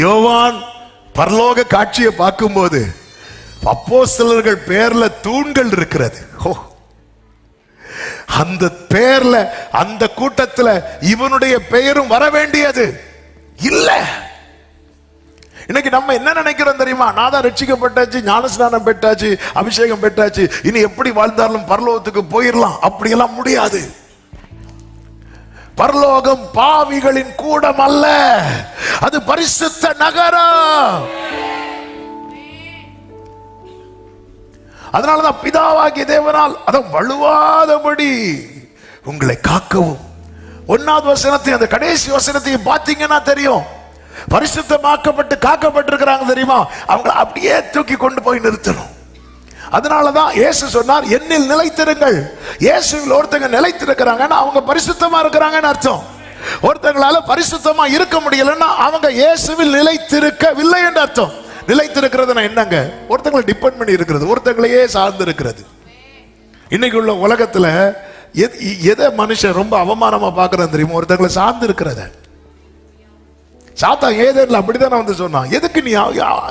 யோவான் பரலோக காட்சியை பார்க்கும்போது சிலர்கள் பேர்ல தூண்கள் இருக்கிறது. ஓ அந்த பேர்ல அந்த கூட்டத்துல இவனுடைய பெயரும் வர வேண்டியது இல்ல. இன்னைக்கு நம்ம என்ன நினைக்கிறோம் தெரியுமா? நான் தான் ரட்சிக்கப்பட்டாச்சு ஞானஸ்நானம் பெற்றாச்சு அபிஷேகம் பெற்றாச்சு. இனி எப்படி வாழ்ந்தாலும் பரலோகத்துக்கு போயிடலாம் அப்படியெல்லாம் முடியாது. பரலோகம் பாவிகளின் கூடம் அல்ல அது பரிசுத்த நகரம். அதனாலதான் பிதாவாகிய தேவனால் அதை வலுவாதபடி உங்களை காக்கவும். ஒன்னாவது வசனத்தை அந்த கடைசி வசனத்தையும் பார்த்தீங்கன்னா தெரியும். பரிசுத்தமாக்கப்பட்டு காக்கப்பட்டிருக்கிறாங்க தெரியுமா? அவங்க அப்படியே தூக்கி கொண்டு போய் நிறுத்தணும். அதனாலதான் இயேசு சொன்னார் என்னில் நிலைத்திருங்கள். இயேசுவில் ஒருத்தங்க நிலைத்திருக்கிறாங்கன்னா அவங்க பரிசுத்தமா இருக்கிறாங்கன்னு அர்த்தம். ஒருத்தங்களால பரிசுத்தமா இருக்க முடியலன்னா அவங்க இயேசுவில் நிலைத்திருக்கவில்லை என்று அர்த்தம். நிலைத்திருக்கிறதுனா என்னங்க? ஒருத்தங்களை டிபெண்ட் பண்ணி இருக்கிறது ஒருத்தங்களையே சார்ந்து இருக்கிறது. இன்னைக்கு உள்ள உலகத்துல எது- எதை மனுஷன் ரொம்ப அவமானமா பார்க்கறான் தெரியுமா? ஒருத்தங்களை சார்ந்து இருக்கிறத. சாத்தா ஏதேன்ல அப்படிதான் வந்து சொன்னான். எதுக்கு நீ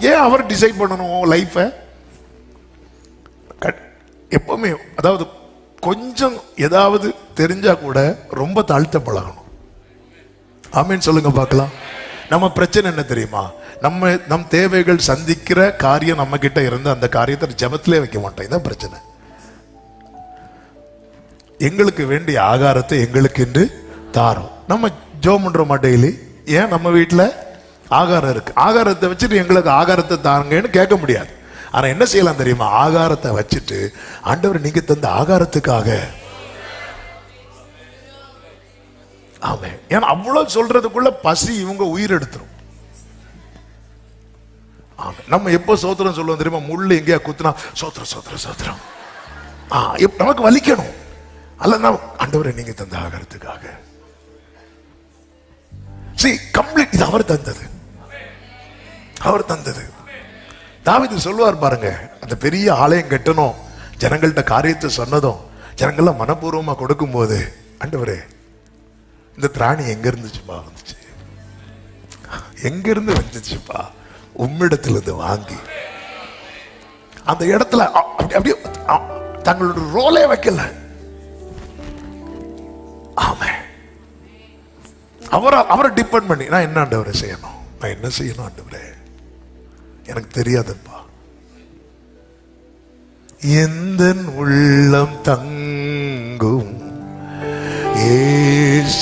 ஏன் அவர் டிசைட் பண்ணணும் லைஃபை எப்பவுமே அதாவது கொஞ்சம் ஏதாவது தெரிஞ்சா கூட ரொம்ப தாழ்த்த பழகணும். ஆமீன் சொல்லுங்க பார்க்கலாம். நம்ம பிரச்சனை என்ன தெரியுமா? நம்ம நம் தேவைகள் சந்திக்கிற காரியம் நம்ம கிட்ட இருந்து அந்த காரியத்தை ஜபத்திலே வைக்க மாட்டோம். இதான் பிரச்சனை. எங்களுக்கு வேண்டிய ஆகாரத்தை எங்களுக்கு என்று தாரோம். நம்ம ஜோ பண்றோமா டெய்லி ஏன் நம்ம வீட்டில் ஆகாரம் இருக்கு? ஆகாரத்தை வச்சுட்டு எங்களுக்கு ஆகாரத்தை தாருங்கன்னு கேட்க முடியாது. ஆனால் என்ன செய்யலாம் தெரியுமா? ஆகாரத்தை வச்சுட்டு ஆண்டவர் நீங்க தந்த ஆகாரத்துக்காக. ஆமே ஏன்னா அவ்வளவு சொல்றதுக்குள்ள பசி இவங்க உயிர் எடுத்துரும். ஆமே நம்ம எப்போ சோத்திரம் சொல்லுவோம் தெரியுமா? முள்ளு எங்கேயா குத்துனா சோத்திரம் சோத்திரம் சோத்திரம். ஆ நமக்கு வலிக்கணும். அல்ல ஆண்டவரை நீங்க தந்த ஆகாரத்துக்காக. சரி கம்ப்ளீட் இது அவர் தந்தது. அவர் தந்தது. தாவிது சொல்லுவார் பாருங்க அந்த பெரிய ஆலயம் கட்டணும். ஜனங்கள்கிட்ட காரியத்தை சொன்னதும் ஜனங்கள்லாம் மனப்பூர்வமா கொடுக்கும்போது ஆண்டவரே இந்த திராணி எங்க இருந்துச்சுப்பா வந்துச்சு? எங்க இருந்து வந்துச்சுப்பா? உம்மிடத்துல இருந்து வாங்கி. அந்த இடத்துல அப்படியே தங்களோட ரோலே வைக்கல. ஆமே. அவரை அவரை டிபெண்ட் பண்ணி நான் என்ன ஆண்டவரை செய்யணும்? நான் என்ன செய்யணும் ஆண்டவரே? எனக்கு தெரியாதுப்பா. எந்த உள்ளம் தங்கும்? ஏசுநாயகா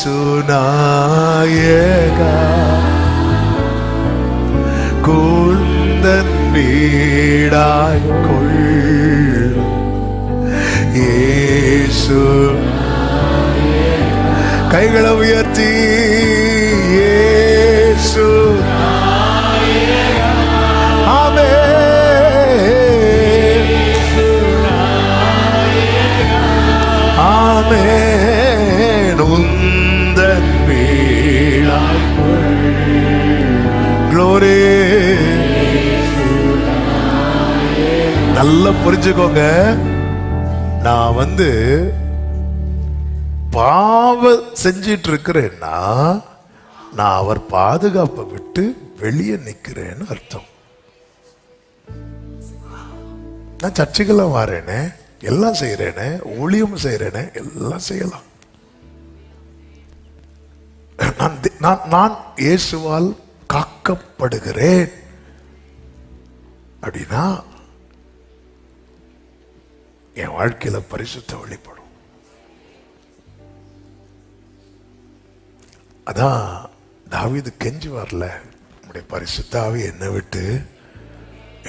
குந்தன் வீடாய் கொள் ஏசு கைகளை உயர்த்தி. நல்லா புரிஞ்சுக்கோங்க. நான் வந்து பாவ செஞ்சிட்டு இருக்கிறேன்னா நான் அவர் பாதுகாப்பை விட்டு வெளியே நிக்கிறேன்னு அர்த்தம். நான் சர்ச்சுக்கெல்லாம் வரேனே எல்லாம் செய்யறேனே ஊழியம் செய்யறேனே எல்லாம் செய்யலாம். நான் நான் நான் இயேசுவால் காக்கப்படுகிறேன். அப்படின்னா என் வாழ்க்கையில் பரிசுத்த வெளிப்படும் அதான் தாவிது கெஞ்சி வரல நம்முடைய பரிசுத்தாவி என்னை விட்டு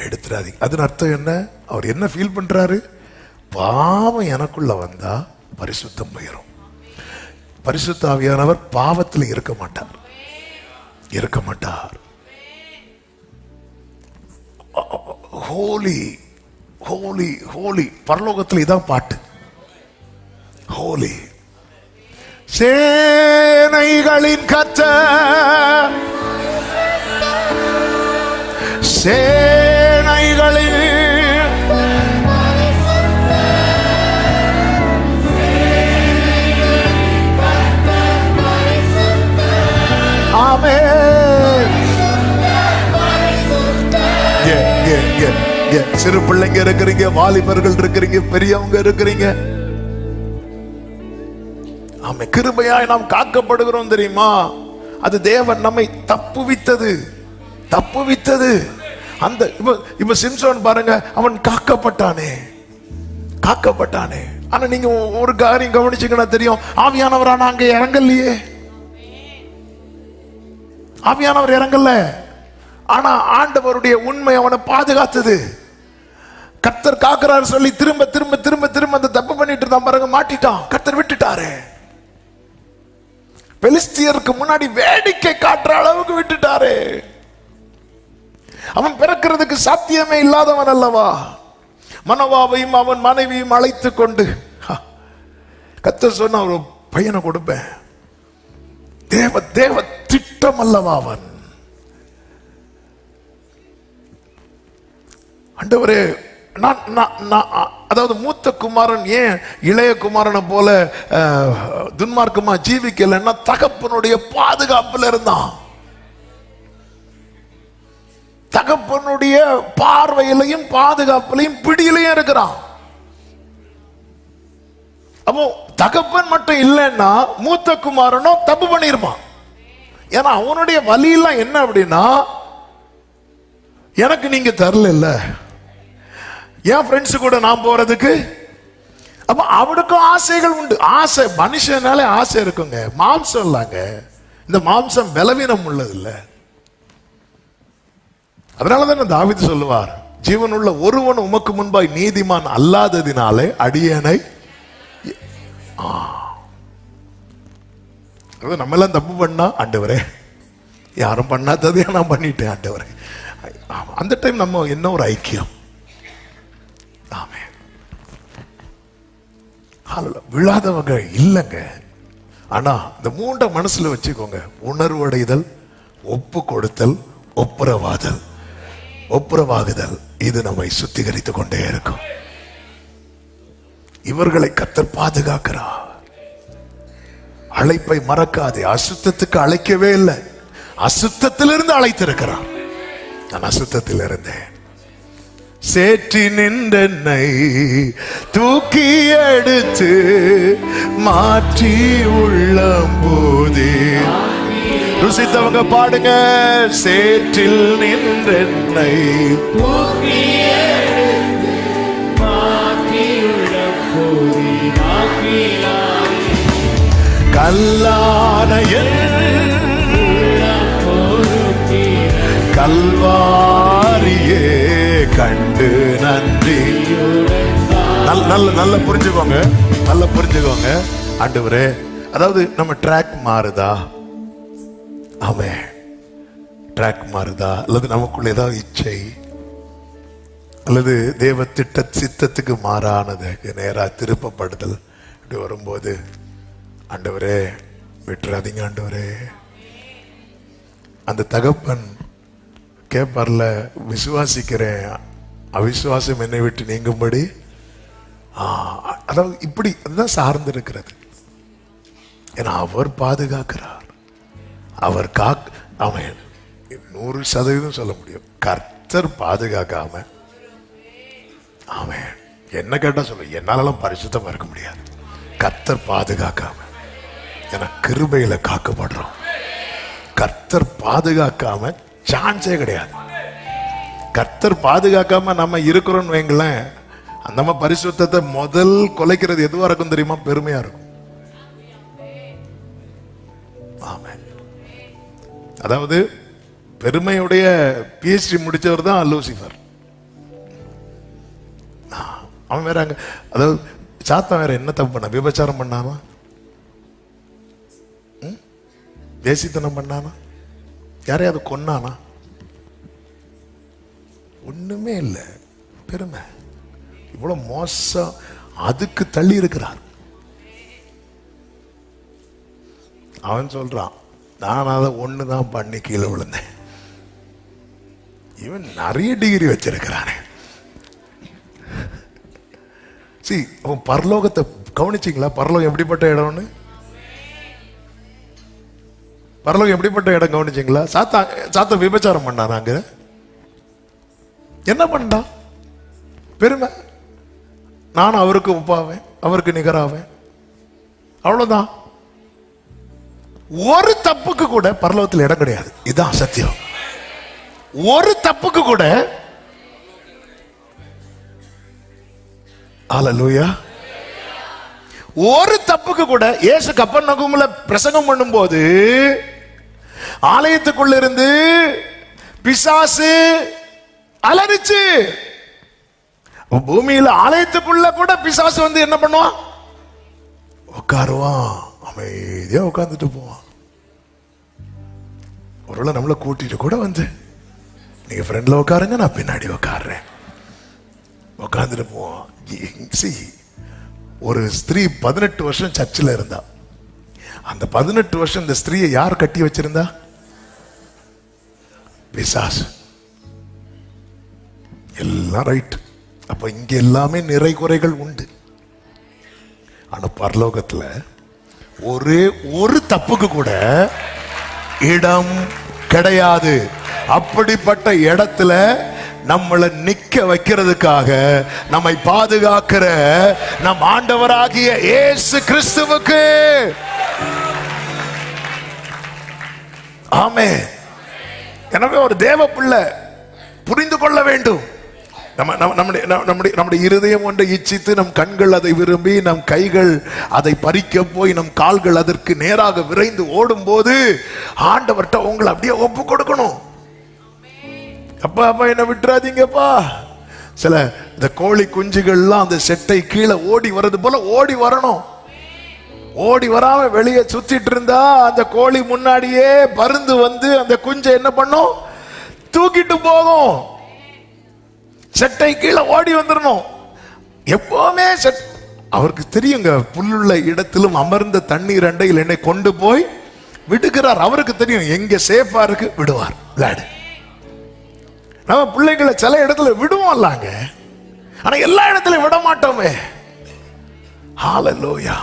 எடுத்துடாதீங்க அதன் அர்த்தம் என்ன அவர் என்ன ஃபீல் பண்ணுறாரு பாவம் எனக்குள்ள வந்தா பரிசுத்தம் போயிடும் பரிசுத்தாவியானவர் பாவத்தில் இருக்க மாட்டார் இருக்க மாட்டார் ஹோலி ஹோலி ஹோலி பரலோகத்தில் இதான் பாட்டு. ஹோலி சேனைகளின் கத்த சே இருக்கிறீங்க. சிறு பிள்ளைங்க இருக்கிறீங்க வாலிபர்கள் இருக்கிறீங்க பெரியவங்க இருக்கிறீங்க. ஆமை கிருபையாய் நாம் காக்கப்படுகிறோம் தெரியுமா? அது தேவன் நம்மை தப்புவித்தது தப்புவித்தது அந்த இப்ப இப்ப சிம்சோன் பாருங்க அவன் காக்கப்பட்டானே. காக்கப்பட்டானே. ஆனா நீங்க ஒரு காரியம் கவனிச்சீங்கன்னா தெரியும் ஆவியானவரா அங்க இறங்கலையே. ஆவியானவர் இறங்கல. ஆனா ஆண்டவருடைய உண்மை அவனை பாதுகாத்தது. கர்த்தர் காக்குறாரு சொல்லி திரும்ப திரும்ப திரும்ப திரும்ப அந்த தப்பு பண்ணிட்டு இருந்தான் பாருங்க மாட்டிட்டான். கர்த்தர் விட்டுட்டாரு. பெலிஸ்தியருக்கு முன்னாடி வேடிக்கை காட்டுற அளவுக்கு விட்டுட்டாரு. அவன் பிறக்கிறதுக்கு சாத்தியமே இல்லாதவன் அல்லவா? மனவாவையும் அவன் மனைவியும் அழைத்து கொண்டு கத்த சொன்ன ஒரு பையனை கொடுப்பேன். தேவ தேவ திட்டம் அல்லவா அவன்? அண்டவரே அதாவது மூத்த குமாரன் ஏன் இளைய குமாரனை போல துன்மார்க்கமா ஜீவிக்கலைன்னா தகப்பனுடைய பாதுகாப்புல இருந்தான். தகப்பனுடைய பார்வையிலையும் பாதுகாப்புலையும் பிடியிலையும் இருக்கிறான். அப்போ தகப்பன் மட்டும் இல்லைன்னா மூத்த குமாரனும் தப்பு பண்ணியிருப்பான் ஏன்னா அவனுடைய வழியெல்லாம் என்ன அப்படின்னா எனக்கு நீங்க தரல இல்லை. என் ஃப்ரெண்ட்ஸ் கூட நான் போறதுக்கு? அப்ப அவனுக்கும் ஆசைகள் உண்டு. ஆசை மனுஷனாலே ஆசை இருக்குங்க. மாம்சம் இல்லாங்க. இந்த மாம்சம் பலவீனம் உள்ளது இல்லை அதனாலதான் தாவித் சொல்லுவார் ஜீவனுள்ள ஒருவன் உமக்கு முன்பாய் நீதிமான் அல்லாததினாலே அடியனை நம்ம எல்லாம் தப்பு பண்ணா ஆண்டவரே. யாரும் பண்ணாததையா நான் பண்ணிட்டேன் ஆண்டவரே. அந்த டைம் நம்ம என்ன ஒரு ஐக்கியம்? ஆமே விழாதவங்க இல்லைங்க. ஆனா இந்த மூண்ட மனசுல வச்சுக்கோங்க. உணர்வடைதல் ஒப்பு கொடுத்தல் ஒப்புரவாதல். ஒப்புரவாகுதல் இது நம்மை சுத்திகரித்து கொண்டே இருக்கும். இவர்களை கத்தர் பாதுகாக்கிறார். அழைப்பை மறக்காதே. அசுத்தத்துக்கு அழைக்கவே இல்லை. அசுத்தத்திலிருந்து அழைத்திருக்கிறார். நான் அசுத்தத்தில் இருந்தேன் சேற்றி நின்றென்னை தூக்கி எடுத்து மாற்றி உள்ளம் போதே. ருசித்தவங்க பாடுங்க. சேற்றில் நின்றென்னை கல்லான கல்வாரியே. கண்டு நன்றி. நல்ல நல்ல புரிஞ்சுக்கோங்க. நல்ல புரிஞ்சுக்கோங்க ஆண்டவரே. அதாவது நம்ம ட்ராக் மாறுதா? அவன் ட்ராக் மாறுதா? அல்லது நமக்குள்ள ஏதாவது இச்சை? அல்லது தேவ திட்ட சித்தத்துக்கு மாறானதுக்கு நேரா திருப்பப்படுதல் இப்படி வரும்போது ஆண்டவரே விட்டுறாதீங்க ஆண்டவரே. அந்த தகப்பன் கேட்பார்ல விசுவாசிக்கிறேன். அவிசுவாசம் என்னை விட்டு நீங்கும்படி. அதாவது இப்படி அதுதான் சார்ந்து இருக்கிறது ஏன்னா அவர் பாதுகாக்கிறார். அவர் காக் அவன் நூறு சதவீதம் சொல்ல முடியும். கர்த்தர் பாதுகாக்காம அவன் என்ன கேட்டால் சொல்ல என்னாலலாம் பரிசுத்தமா இருக்க முடியாது. கர்த்தர் பாதுகாக்காம ஏன்னா கிருபையில காக்கப்படுறோம். கர்த்தர் பாதுகாக்காம சான்ஸே கிடையாது. கர்த்தர் பாதுகாக்காம நம்ம இருக்கிறோம்னு வைங்களேன் அந்த நம்ம பரிசுத்தத்தை முதல் குலைக்கிறது எதுவா இருக்கும் தெரியுமா? பெருமையா இருக்கும். ஆமென். அதாவது பெருமையுடைய பிஹெச்டி முடிச்சவர் தான் லூசிஃபர் அவன் வேற அங்க அதாவது சாத்தன் வேற என்ன தப்பு பண்ண விபச்சாரம் பண்ணானா? தேசித்தனம் பண்ணானா? யாரையாவது கொன்னானா? ஒன்றுமே இல்லை. பெருமை. இவ்வளோ மோசம் அதுக்கு தள்ளி இருக்கிறார். அவன் சொல்கிறான் நான் அதை ஒன்று தான் பண்ணி கீழே விழுந்தேன். இவன் நிறைய டிகிரி வச்சிருக்கிறானே. சி அவன் பரலோகத்தை கவனிச்சிங்களா? பரலோகம் எப்படிப்பட்ட இடம்னு? பரலோகம் எப்படிப்பட்ட இடம் கவனிச்சிங்களா? சாத்தா சாத்தா விபச்சாரம் பண்ணான் அங்க என்ன பண்ணா பெருமை. நான் அவருக்கு ஒப்பாவேன் அவருக்கு நிகராவேன். அவ்வளவுதான். ஒரு தப்புக்கு கூட பரலோகத்தில் இடம் கிடையாது. இதுதான் சத்தியம். ஒரு தப்புக்கு கூட அலலூயா ஒரு தப்புக்கு கூட இயேசு கப்பன் நகுமுல பிரசங்கம் பண்ணும்போது ஆலயத்துக்குள்ள இருந்து பிசாசு அலறிச்சு. பூமியில ஆலயத்துக்குள்ள கூட பிசாசு வந்து என்ன பண்ணுவான்? உட்காருவான். அமைதியா உட்கார்ந்துட்டு போவான். ஒருவேளை நம்மளை கூட்டிட்டு கூட வந்து நீங்க ஃப்ரெண்ட்ல உட்காருங்க நான் பின்னாடி உட்காடுறேன் உட்காந்துட்டு போவான். சி ஒரு ஸ்திரீ பதினெட்டு வருஷம் சர்ச்சில் இருந்தா. அந்த பதினெட்டு வருஷம் இந்த ஸ்திரீயை யார் கட்டி வச்சிருந்தா? பிசாசு. எல்லாம் ரைட் அப்போ இங்கே எல்லாமே நிறை குறைகள் உண்டு. ஆனால் பரலோகத்தில் ஒரே ஒரு தப்புக்கு கூட இடம் கிடையாது. அப்படிப்பட்ட இடத்துல நம்மளை நிக்க வைக்கிறதுக்காக நம்மை பாதுகாக்கிற நம் ஆண்டவராகிய இயேசு கிறிஸ்துவுக்கு. ஆமே எனவே ஒரு தேவ பிள்ளை புரிந்து கொள்ள வேண்டும். நம்ம நம்ம- நம்முடைய நம்ம- நம்முடைய நம்முடைய இருதயம் ஒன்றை இச்சித்து நம் கண்கள் அதை விரும்பி நம் கைகள் அதை பறிக்க போய் நம் கால்கள் அதற்கு நேராக விரைந்து ஓடும்போது ஆண்டவர்கிட்ட உங்களை அப்படியே ஒப்பு கொடுக்கணும். அப்பா அப்பா என்ன விட்டுறாதீங்கப்பா. சில இந்த கோழி குஞ்சுகள்லாம் அந்த செட்டை கீழே ஓடி வர்றது போல ஓடி வரணும். ஓடி வராம வெளியே சுத்திட்டு இருந்தா அந்த கோழி முன்னாடியே பருந்து வந்து அந்த குஞ்சை என்ன பண்ணும்? தூக்கிட்டு போகும். சட்டை கீழே ஓடி வந்துடணும் எப்பவுமே செட் அவருக்கு தெரியுங்க புல்லுள்ள இடத்திலும் அமர்ந்த தண்ணீர் அண்டையில் என்னை கொண்டு போய் விடுகிறார். அவருக்கு தெரியும் எங்க சேஃபா இருக்கு விடுவார். விளையாடு. நம்ம பிள்ளைங்களை சில இடத்துல விடுவோம்லாங்க. ஆனா எல்லா இடத்துலயும் விட மாட்டோமே ஹalleluya